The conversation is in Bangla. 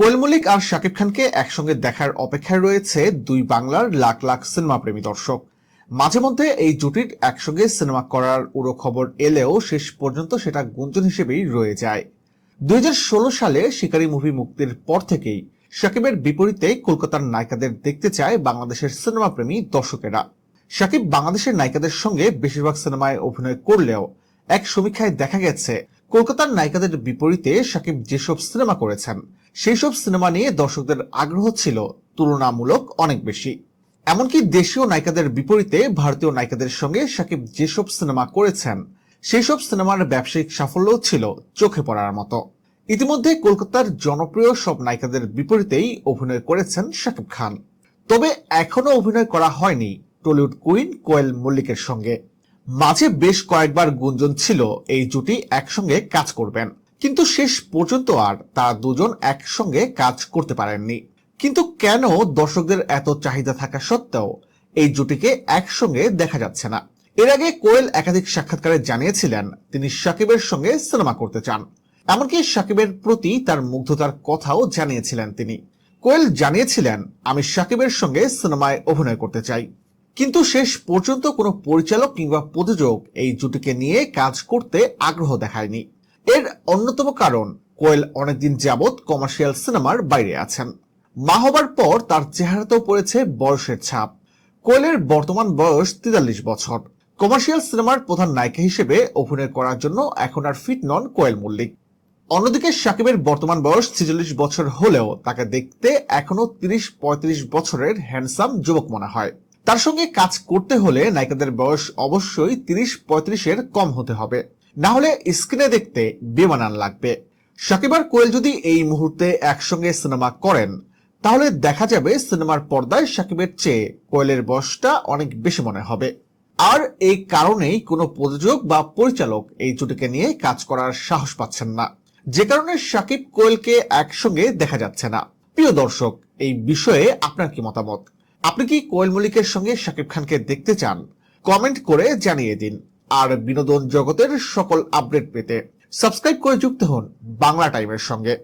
কোয়েল মল্লিক আর শাকিব খানকে একসঙ্গে দেখার অপেক্ষায় রয়েছে দুই বাংলার লাখ লাখ সিনেমা প্রেমী দর্শক। মাঝে মধ্যে এই জুটির একসঙ্গে সিনেমা করার উড়ো খবর এলেও শেষ পর্যন্ত সেটা গুঞ্জন হিসেবেই রয়ে যায়। দুই হাজার ষোলো সালে শিকারী মুভি মুক্তির পর থেকেই শাকিবের বিপরীতে কলকাতার নায়িকাদের দেখতে চায় বাংলাদেশের সিনেমা প্রেমী দর্শকেরা। শাকিব বাংলাদেশের নায়িকাদের সঙ্গে বেশিরভাগ সিনেমায় অভিনয় করলেও এক সমীক্ষায় দেখা গেছে, কলকাতার নায়িকাদের বিপরীতে শাকিব যেসব সিনেমা করেছেন সেই সব সিনেমা নিয়ে দর্শকদের আগ্রহ ছিল তুলনামূলক অনেক বেশি। এমনকি দেশীয় নায়িকাদের বিপরীতে ভারতীয় নায়িকাদের সঙ্গে শাকিব যেসব সিনেমা করেছেন সেই সব সিনেমার ব্যবসায়িক সাফল্যও ছিল চোখে পড়ার মতো। ইতিমধ্যে কলকাতার জনপ্রিয় সব নায়িকাদের বিপরীতেই অভিনয় করেছেন শাকিব খান। তবে এখনও অভিনয় করা হয়নি টলিউড কুইন কোয়েল মল্লিকের সঙ্গে। মাঝে বেশ কয়েকবার গুঞ্জন ছিল এই জুটি একসঙ্গে কাজ করবেন। কিন্তু শেষ পর্যন্ত আর তারা দুজন একসঙ্গে কাজ করতে পারেননি। কিন্তু কেন দর্শকদের এত চাহিদা থাকা সত্ত্বেও এই জুটিকে একসঙ্গে দেখা যাচ্ছে না? এর আগে কোয়েল একাধিক সাক্ষাৎকারে জানিয়েছিলেন, তিনি সাকিবের সঙ্গে সিনেমা করতে চান। এমনকি সাকিবের প্রতি তার মুগ্ধতার কথাও জানিয়েছিলেন তিনি। কোয়েল জানিয়েছিলেন, আমি সাকিবের সঙ্গে সিনেমায় অভিনয় করতে চাই। কিন্তু শেষ পর্যন্ত কোনো পরিচালক কিংবা প্রযোজক এই জুটিকে নিয়ে কাজ করতে আগ্রহ দেখায়নি। এর অন্যতম কারণ, কোয়েল অনেকদিন যাবৎ কমার্শিয়াল সিনেমার বাইরে আছেন। মা হবার পর তার চেহারাতেও পড়েছে বয়সের ছাপ। কোয়েলের বর্তমান বয়স তেতাল্লিশ বছর। কমার্শিয়াল সিনেমার প্রধান নায়িকা হিসেবে অভিনয় করার জন্য এখন আর ফিট নন কোয়েল মল্লিক। অন্যদিকে সাকিবের বর্তমান বয়স ছেচল্লিশ বছর হলেও তাকে দেখতে এখনও তিরিশ পঁয়ত্রিশ বছরের হ্যান্ডসাম যুবক মনে হয়। তার সঙ্গে কাজ করতে হলে নায়িকাদের বয়স অবশ্যই তিরিশ পঁয়ত্রিশের কম হতে হবে। না হলে স্ক্রিনে দেখতে বেমানান লাগবে। সাকিব কোয়েল যদি এই মুহূর্তে একসঙ্গে সিনেমা করেন, তাহলে দেখা যাবে সিনেমার পর্দায় সাকিবের চেয়ে কোয়েলের বয়সটা অনেক বেশি মনে হবে। আর এই কারণেই কোনো প্রযোজক বা পরিচালক এই জুটিকে নিয়ে কাজ করার সাহস পাচ্ছেন না। যে কারণে সাকিব কোয়েলকে একসঙ্গে দেখা যাচ্ছে না। প্রিয় দর্শক, এই বিষয়ে আপনার কি মতামত? আপনি কি কোয়েল মল্লিকের সঙ্গে শাকিব খানকে দেখতে চান? কমেন্ট করে জানিয়ে দিন। আর বিনোদন জগতের সকল আপডেট পেতে সাবস্ক্রাইব করে যুক্ত হন বাংলা টাইমের সঙ্গে।